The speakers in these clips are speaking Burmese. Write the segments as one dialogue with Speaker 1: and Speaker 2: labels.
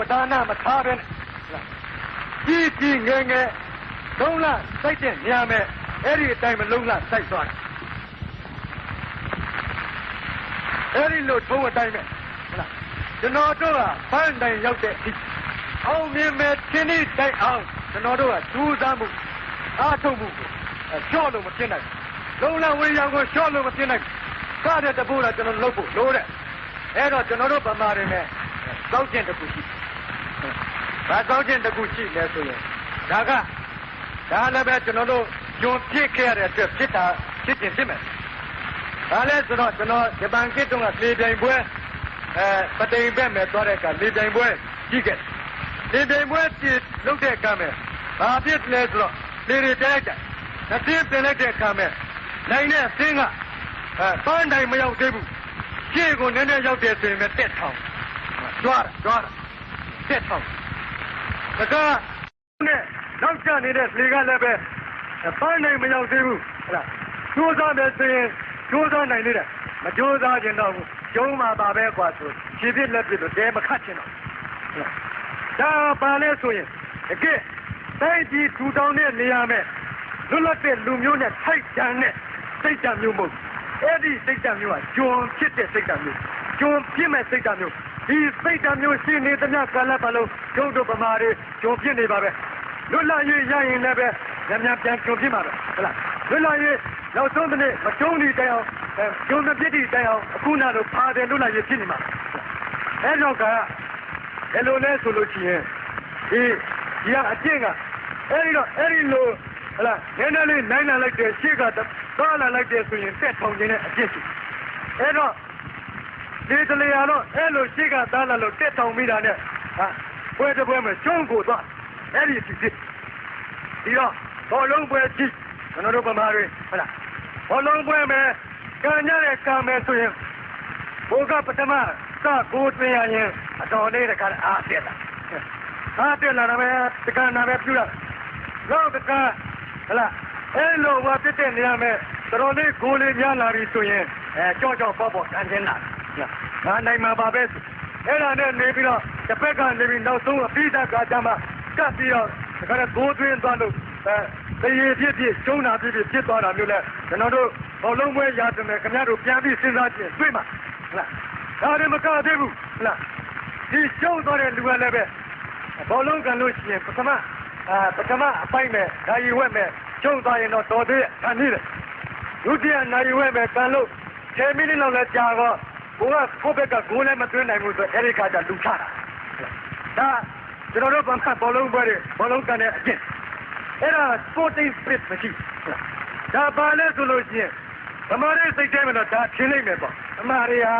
Speaker 1: ပဒါနမထားပဲနဲ့ကြီးကြီးငယ်ငယ်လုံးလစိုက်တဲ့နေရာမဲ့အဲ့ဒီအတိုင်းမလုံးလစိုက်သွားတယ်အဲ့ဒီလိုထုံးအတိုင်းပဲဟုတ်လားကျွန်တော်တို့ကဖန်တိုင်ရောက်တဲ့အထိအောင်မြင်မဲ့တင်းဤတိုက်အောင်ကျွန်တော်တို့ကဒူးစားမှုအားထုတ်မှုကိုရှော့လို့မဖြစ်နိုင်ဘူးလုံးလဝေးရောင်ကိုရှော့လို့မဖြစ်နိုင်ဘူးကားတဲ့တပူတော့ကျွန်တော်လုပ်ဖို့လိုတဲ့အဲ့တော့ကျွန်တော်တို့ဗမာတွေနဲ့စောက်ကျင်တစ်ခုရှိတယ်။ ဘာစောက်ကျင်တစ်ခုရှိလဲဆိုရင်ဒါကဒါလည်းပဲကျွန်တော်တို့ဂျွန်ပြစ်ခဲ့ရတဲ့အတွက်ဖြစ်တာဖြစ်ခြင်းဖြစ်မယ်။ဒါလည်းဆိုတော့ကျွန်တော်ဂျပန်ကစ်တုန်းကလေပြိုင်ပွဲအဲပတိန်ဘက်မဲ့သွားတဲ့အခါလေပြိုင်ပွဲကြီးခဲ့တယ်။လေပြိုင်ပွဲကြည့်လုပ်တဲ့အခါမဲ့ဘာဖြစ်လဲဆိုတော့လေတွေတဲလိုက်တယ်။တစ်တင်းပြင်လိုက်တဲ့အခါမဲ့နိုင်တဲ့အသင်းကအဲပန်းတိုင်မရောက်သေးဘူး။ရှေ့ကိုနည်းနည်းရောက်တယ်ဆိုရင်ပဲတက်ထောင်ကြွားကြွားတက်ထောင် တကားနဲ့နောက်ကျနေတဲ့လေကလည်းပဲပန်းနိုင်မရောက်သေးဘူးဟုတ်လားကျိုးစားတယ်ဆိုရင်ကျိုးစားနိုင်လေတဲ့မကျိုးစားခြင်းတော့ဘူးကျုံးမှာပါပဲကွာဆိုခြေပြစ်လက်ပြစ်တော့တဲမခတ်ခြင်းတော့ဒါပါလဲဆိုရင်တကယ်တိုင်းပြည်ထူထောင်တဲ့နေရာမဲ့လွတ်လပ်တဲ့လူမျိုးနဲ့ထိုက်တန်တဲ့စိတ်ဓာတ်မျိုးမဟုတ်အဲ့ဒီစိတ်ဓာတ်မျိုးကဂျွန်ဖြစ်တဲ့စိတ်ဓာတ်မျိုးဂျွန်ဖြစ်မဲ့စိတ်ဓာတ်မျိုး ဒီစိတ်ဓာတ်မျိုးရှိနေသမျှကာလပတ်လုံးကျုပ်တို့ဗမာတွေဂျွန်ပြစ်နေပါပဲလွတ်လပ်ရေးရရင်လည်းပဲညံ့ညံ့ပြန်ဂျွန်ပြစ်မှာပဲဟုတ်လားလွတ်လပ်ရေးနောက်ဆုံးတစ်နေ့မကျုံးဒီတိုင်အောင်အဲဂျွန်မပြစ်ဒီတိုင်အောင်အခုနလိုဖာတယ်လွတ်လပ်ရေးဖြစ်နေမှာအဲ့တော့ကဘယ်လိုလဲဆိုလို့ရှိရင်ဒီဒီကအကျင့်ကအဲ့ဒီတော့အဲ့ဒီလိုဟလာနည်းနည်းလေးနိုင်လာလိုက်တဲ့ရှေ့ကသွားလာလိုက်တဲ့ဆိုရင်တက်ထောင်ခြင်းနဲ့အကျင့်ရှိအဲ့တော့ ဒီတလေရတော့အဲ့လိုရှေ့ကသားလာလို့တက်ထောင်မိတာနဲ့ဟာပွဲတစ်ပွဲမှာကျုံးကိုသွားအဲ့ဒီဖြစ်ဖြစ်ဒီတော့ဘောလုံးပွဲကြည့်ကျွန်တော်တို့ဗမာတွေဟလာဘောလုံးပွဲမယ်ကံရတဲ့ကံမယ်ဆိုရင်ဘိုးကပထမစကိုတွင်ရရင်အတော်လေးတခါအားတက်လာအားတက်လာတော့ပဲတက္ကနာပဲပြူလာတော့တက္ကဟလာအဲ့လိုဝါပြတဲ့နေရာမဲ့တော်လေးကိုလေးများလာပြီဆိုရင်အဲကြောက်ကြောက်ပေါ့ပေါ့တန်ချင်းလာ ငါနိုင်မှာပါပဲအဲ့ဒါနဲ့နေပြီးတော့တစ်ဖက်ကနေပြီးနောက်ဆုံးအပိဓာကကြမှာကပ်ပြီးတော့ဒါကြတဲ့ကိုသွင်းသွားလို့အဲတရေဖြစ်ဖြစ်ကျုံနာဖြစ်ဖြစ်ဖြစ်သွားတာမျိုးလဲကျွန်တော်တို့ဘောလုံးပွဲရတယ်မယ်ခင်ဗျားတို့ပြန်ပြီးစဉ်းစားကြည့်တွေ့မှာဟုတ်လားဒါတွေမကသေးဘူးဟုတ်လားဒီကျုံသွားတဲ့လူကလည်းပဲဘောလုံးကန်လို့ရှိရင်ပထမအာပထမအပိုက်မဲ့ဓာရီဝက်မဲ့ကျုံသွားရင်တော့တော်သေးခံနေတယ်ဒုတိယနိုင်ဝက်မဲ့ကန်လို့10မိနစ်လောက်လဲကြာတော့ ဘိုးကကိုယ့်ဘက်ကဂိုးလည်းမသွင်းနိုင်ဘူးဆိုအဲ့ဒီခါကျလူချတာဒါကျွန်တော်တို့ဗမာဘောလုံးပွဲတွေဘောလုံးကန်တဲ့အကျင့်အဲ့ဒါ sporting spirit မရှိဒါပါလဲဆိုလို့ရှိရင်ဗမာတွေစိတ်ထဲမှာတော့ဒါထင်းလိုက်မယ်ပေါ့ဗမာတွေဟာ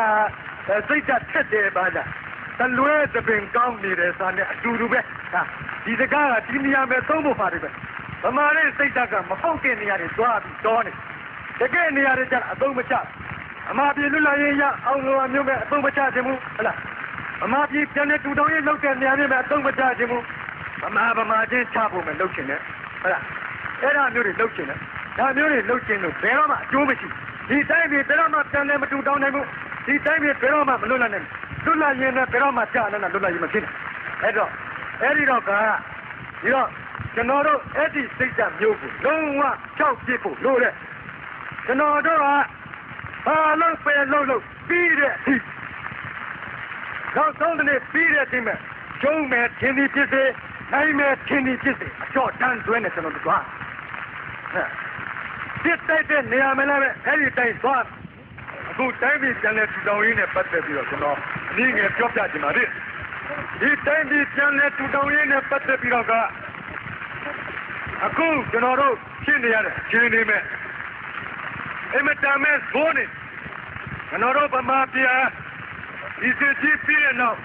Speaker 1: စိတ်ဓာတ်ထက်တယ်ပါလားတလွဲသပင်ကောင်းနေတယ်ဆိုတဲ့အတူတူပဲဟာဒီစကားကဒီနေရာမှာသုံးဖို့ပါတယ်ပဲဗမာတွေစိတ်ဓာတ်ကမဟုတ်တဲ့နေရာတွေသွားပြီးတောနေတကယ်နေရာတွေကျအသုံးမချ အမာပြည်လွတ်လပ်ရေးရအောင်လို့အမျိုးပဲအသုံးမချခြင်းဘူးဟလားအမာပြည်ပြန်နေတူတောင်းရေးလုပ်တဲ့နေရာတွေမှာအသုံးမချခြင်းဘူးဗမာဗမာချင်းချဖို့မယ်လုပ်ချင်တယ်ဟလားအဲ့ဒါမျိုးတွေလုပ်ချင်တယ်ဒါမျိုးတွေလုပ်ချင်လို့ဘယ်တော့မှအကျိုးမရှိဒီတိုင်းပြည်ဘယ်တော့မှပြန်နေမတူတောင်းနိုင်ဘူးဒီတိုင်းပြည်ဘယ်တော့မှမလွတ်လပ်နိုင်ဘူးလွတ်လပ်ရေးနဲ့ဘယ်တော့မှကြာနေလွတ်လပ်ရေးမဖြစ်နိုင်အဲ့တော့အဲ့ဒီတော့ကဒီတော့ကျွန်တော်တို့အဲ့ဒီစိတ်ဓာတ်မျိုးကိုလုံးဝကြောက်ပြစ်ဖို့လိုတယ်ကျွန်တော်တို့က ဘာလို့ပဲလို့လို့ပြီးတဲ့အထိနောက်ဆုံးတဲ့ပြီးတဲ့အထိမဲ့ကျုံးမဲ့သင်ဒီဖြစ်စေနိုင်မဲ့သင်ဒီဖြစ်စေအကျော်တန်းသွင်းနေကျွန်တော်တို့ကစစ်တိုက်တဲ့နေရာမှာလည်းအဲ့ဒီတိုင်းသွားအခုတိုင်းပြည်ပြန်လဲထူထောင်ရေးနဲ့ပတ်သက်ပြီးတော့ကျွန်တော်အနည်းငယ်ပြောပြချင်ပါတယ်ဒီတိုင်းပြည်ပြန်လဲထူထောင်ရေးနဲ့ပတ်သက်ပြီးတော့ကအခုကျွန်တော်တို့ရှင်းနေရတဲ့ရှင်းနေမဲ့ အမတမဲဇိုးနေကျွန်တော်တို့ဗမာပြည်ဒီစစ်ကြီးပြည်တဲ့နောက်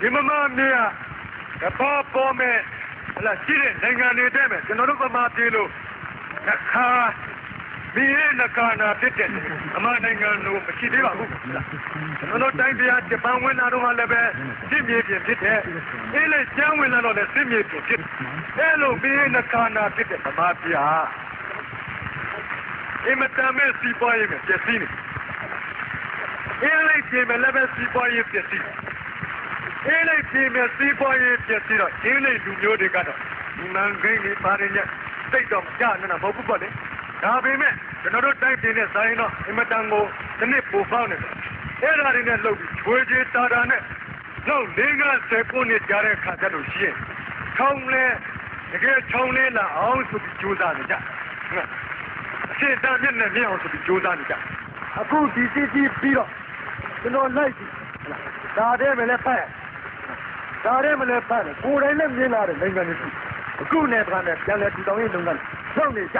Speaker 1: ဒီမမမြေကဘာပေါ်မဲ့ဟလာရှိတဲ့နိုင်ငံတွေတဲ့မဲ့ကျွန်တော်တို့ဗမာပြည်လို့နှခါဒီရဲ့နကာနာဖြစ်တဲ့အမနိုင်ငံတို့မရှိသေးပါဘူးကျွန်တော်တိုင်းပြည်ဂျပန်ဝင်လာတော့လည်းပဲစစ်မြေပြင်ဖြစ်တဲ့အေးလေကျန်းဝင်လာတော့လည်းစစ်မြေပြင်ဖြစ်အဲလိုဒီရဲ့နကာနာဖြစ်တဲ့ဗမာပြည်ဟာ အမတမဲစီပွားရေးနဲ့ပြည်စည်းနေအင်းလေးပြင်မဲ့လည်းပဲစီပွားရေးပြည်စည်းအင်းလိုက်ပြည်မဲ့စီးပွားရေးပြည့်စည်တော့အင်းလိုက်လူမျိုးတွေကတော့ဒီမန်ကိန်းတွေပါတယ်ညစိတ်တော့ကြာနေတာမဟုတ်ဘူးပေါ့လေဒါပေမဲ့ကျွန်တော်တို့တိုက်ပြည်နဲ့ဆိုင်တော့အင်မတန်ကိုဒီနေ့ပူပေါင်းနေတယ်အဲ့ဒါတွေနဲ့လှုပ်ပြီးချွေးချေတာတာနဲ့နောက်၄50ခုနှစ်ကြာတဲ့ခါကျလို့ရှိရင်ချောင်းလဲတကယ်ချောင်းလဲလာအောင်ဆိုပြီးကြိုးစားနေကြဟုတ်အ ရှင်းတမ်းမြင့်နဲ့မြင့်အောင်ဆိုပြီးကြိုးစားနေကြအခုဒီစီစီပြီးတော့ကျွန်တော်လိုက်ပြီဟုတ်လားဒါတည်းပဲလည်းဖက်ဒါတည်းမလည်းဖက်တယ်ကိုယ်တိုင်လည်းမြင်လာတယ်နိုင်ငံတွေရှိအခုနဲ့တခါနဲ့ပြန်လဲထူထောင်ရေးလုပ်ငန်းလုပ်နေကြ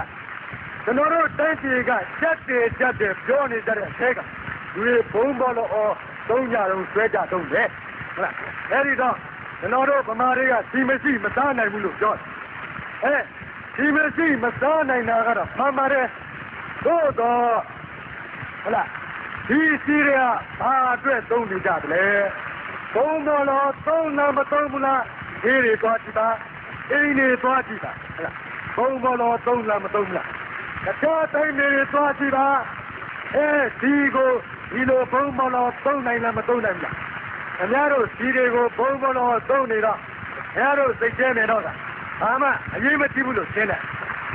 Speaker 1: ကျွန်တော်တို့တိုင်းပြည်ကကြက်တယ်ကြက်တယ်ပြောနေကြတဲ့အထက်ကလူတွေဘုံဘောလို့အော်သုံးကြတော့ဆွဲကြတော့တယ်ဟုတ်လားအဲဒီတော့ကျွန်တော်တို့ဗမာတွေကစီမရှိမစားနိုင်ဘူးလို့ပြောတယ်အဲဒီမရှိမစားနိုင်တာကတော့မှန်ပါတယ် သို့တော့ဟုတ်လားဒီစီးရဘာအတွက်သုံးနေကြတယ်လဲသုံးတော့လို့သုံးလားမသုံးဘူးလားဒီတွေသွားကြည့်ပါအိမ်တွေသွားကြည့်ပါဟုတ်လားသုံးတော့လို့သုံးလားမသုံးဘူးလားတခြားတိုင်းတွေသွားကြည့်ပါအဲဒီကိုဒီလိုဘုံမလို့သုံးနိုင်လားမသုံးနိုင်ဘူးလားခင်ဗျားတို့ဒီတွေကိုဘုံမလို့သုံးနေတော့ခင်ဗျားတို့စိတ်ထဲနေတော့တာဘာမှအရေးမကြီးဘူးလို့ရှင်းတယ်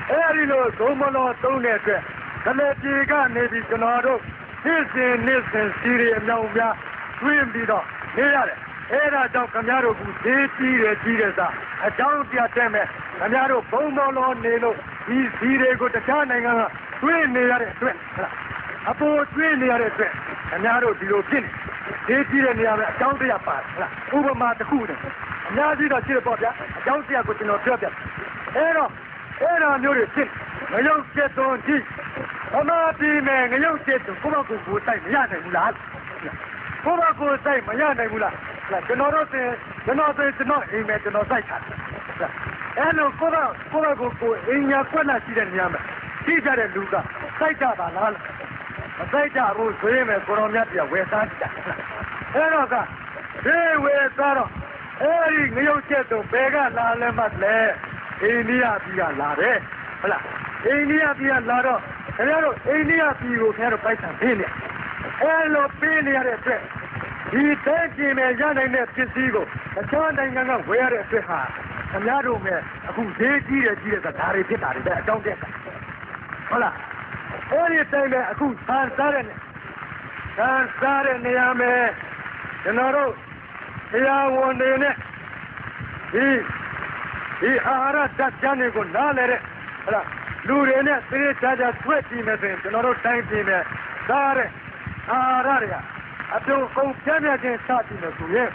Speaker 1: အဲဒီလိုဘုံမလို့သုံးတဲ့အတွက် ကလေးပြေကနေပြီးကျွန်တော်တို့နေ့စဉ်နေ့စဉ်စီရီအမြောင်များတွင်းပြီးတော့နေရတယ်အဲ့ဒါကြောင့်ခင်ဗျားတို့ကဈေးကြီးတယ်ကြီးတယ်စားအကြောင်းပြတ်တဲ့မဲ့ခင်ဗျားတို့ဘုံတော်တော်နေလို့ဒီစီတွေကိုတခြားနိုင်ငံကတွင်းနေရတဲ့အတွက်ဟုတ်လားအပေါ်တွင်းနေရတဲ့အတွက်ခင်ဗျားတို့ဒီလိုဖြစ်နေဈေးကြီးတဲ့နေရာမှာအကြောင်းတရားပါတယ်ဟုတ်လားဥပမာတစ်ခုနဲ့အများကြီးတော့ရှိတယ်ပေါ့ဗျာအကြောင်းတရားကိုကျွန်တော်ပြောပြအဲ့တော့အဲ့ဒါမျိုးတွေဖြစ်မယုံကျက်သွန်ကြ ည့်ဘမပြည်မယ်ငရုတ်ကျက်သွန်ကိုယ့်ဘကိုကိုတိုက်မရနိုင်ဘူးလားကိုယ့်ဘကိုတိုက်မရနိုင်ဘူးလားကျွန်တော်တို့တင်ကျွန်တော်တင်ကျွန်တော်အိမ်မယ်ကျွန်တော်စိုက်တာအဲ့လိုကိုယ့်ဘကိုယ့်ဘကိုကိုအိမ်ညာကွက်လာရှိတဲ့နေရာမှာရှိကြတဲ့လူကစိုက်ကြပါလားမစိုက်ကြဘူးဆိုရင်ပဲကိုရောမြတ်ပြဝယ်စားကြအဲ့တော့ကဒီဝယ်စားတော့အဲ့ဒီငရုတ်ကျက်သွန်ဘယ်ကလာလဲမှလဲအိန္ဒိယပြည်ကလာတယ်ဟုတ်လားအိန္ဒိယပြည်ကလာတော့ ခင်ဗျားတို့အိန္ဒိယပြည်ကိုခင်ဗျားတို့ပိုက်ဆံပေးနေအဲလိုပေးနေရတဲ့အတွက်ဒီတဲ့ကျင်မဲ့ရနိုင်တဲ့ပစ္စည်းကိုတခြားနိုင်ငံကဝယ်ရတဲ့အတွက်ဟာခင်ဗျားတို့မဲ့အခုဈေးကြီးတယ်ကြီးတယ်ဆိုတာဒါတွေဖြစ်တာတွေပဲအကြောင်းတက်ကဟုတ်လားအဲဒီတိုင်းပဲအခုဆန်းစားတဲ့ဆန်းစားတဲ့နေရာမှာကျွန်တော်တို့တရားဝန်တွေနဲ့ဒီဒီအာဟာရဓာတ်ကြမ်းတွေကိုနားလဲတဲ့ဟုတ်လား လူတွေနဲ့သေချာချာတွေ့ကြည့်မယ်ဆိုရင်ကျွန်တော်တို့တိုင်းပြည်နဲ့သားတဲ့အာဟာရတွေကအပြုံကုန်ပြပြချင်းစကြည့်လို့ဆိုရင်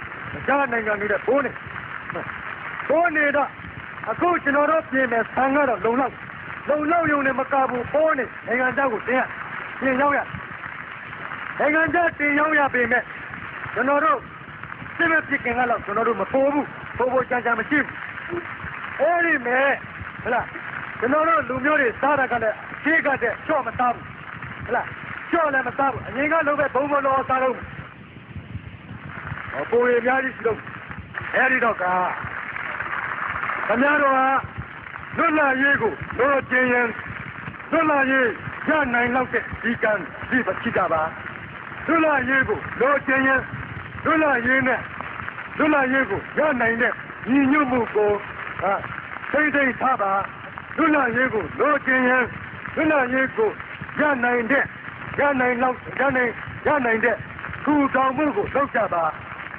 Speaker 1: ကြားနိုင်ငံတွေနဲ့ဘိုးနေဘိုးနေတော့အခုကျွန်တော်တို့ပြည်မယ်ဆန်ကတော့လုံလောက်လုံလောက်ယုံနဲ့မကဘူးဘိုးနေနိုင်ငံသားကိုတင်ရပြင်ရောက်ရနိုင်ငံသားတင်ရောက်ရပေမဲ့ကျွန်တော်တို့စစ်မဲ့ပြည်ကင်ကတော့ကျွန်တော်တို့မပိုးဘူးပိုးဖို့ကြံကြံမရှိဘူးအဲ့ဒီမဲ့ဟလား ကျွန်တော်တို့လူမျိုးတွေစားတာကလည်းရှေးကတဲ့ချော့မစားဘူးဟလားချော့လည်းမစားဘူးအရင်ကလုံးပဲဘုံဘလောစားလို့ဟောပိုရအများကြီးရှိတော့အဲ့ဒီတော့ကခင်ဗျားတို့ကလွတ်လပ်ရေးကိုလိုချင်ရင်လွတ်လပ်ရေးရနိုင်လောက်တဲ့ဒီကံဒီပချိတာပါလွတ်လပ်ရေးကိုလိုချင်ရင်လွတ်လပ်ရေးနဲ့လွတ်လပ်ရေးကိုရနိုင်တဲ့ညီညွတ်မှုကိုဟာသိသိထားပါ လွတ်လပ်ရေးကိုလိုချင်ရင်လွတ်လပ်ရေးကိုရနိုင်တဲ့ရနိုင်လောက်ရနိုင်ရနိုင်တဲ့ထူထောင်မှုကိုလုပ်ကြပါ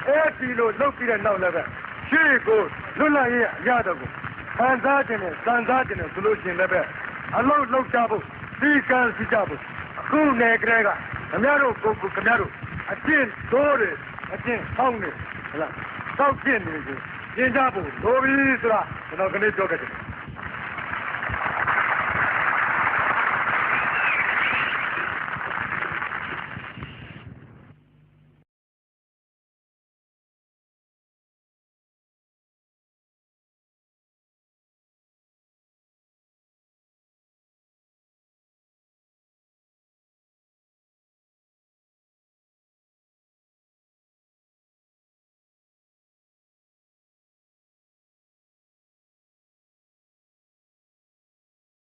Speaker 1: အဲ့ဒီလိုလုပ်ပြီးတဲ့နောက်လည်းပဲရှေ့ကိုလွတ်လပ်ရေးအရတော့ကိုခံစားခြင်းနဲ့စံစားခြင်းနဲ့ဆိုလို့ရှိရင်လည်းပဲအလုံးလောက်ကြဖို့ဒီကံစီကြဖို့အခုနယ်ကလေးကခင်ဗျားတို့ကိုကိုခင်ဗျားတို့အကျင့်တိုးတယ်အကျင့်ဆောင်းတယ်ဟုတ်လားတောက်ကျင့်နေကြပြင်ကြဖို့လိုပြီဆိုတာကျွန်တော်ကလေးပြောခဲ့တယ်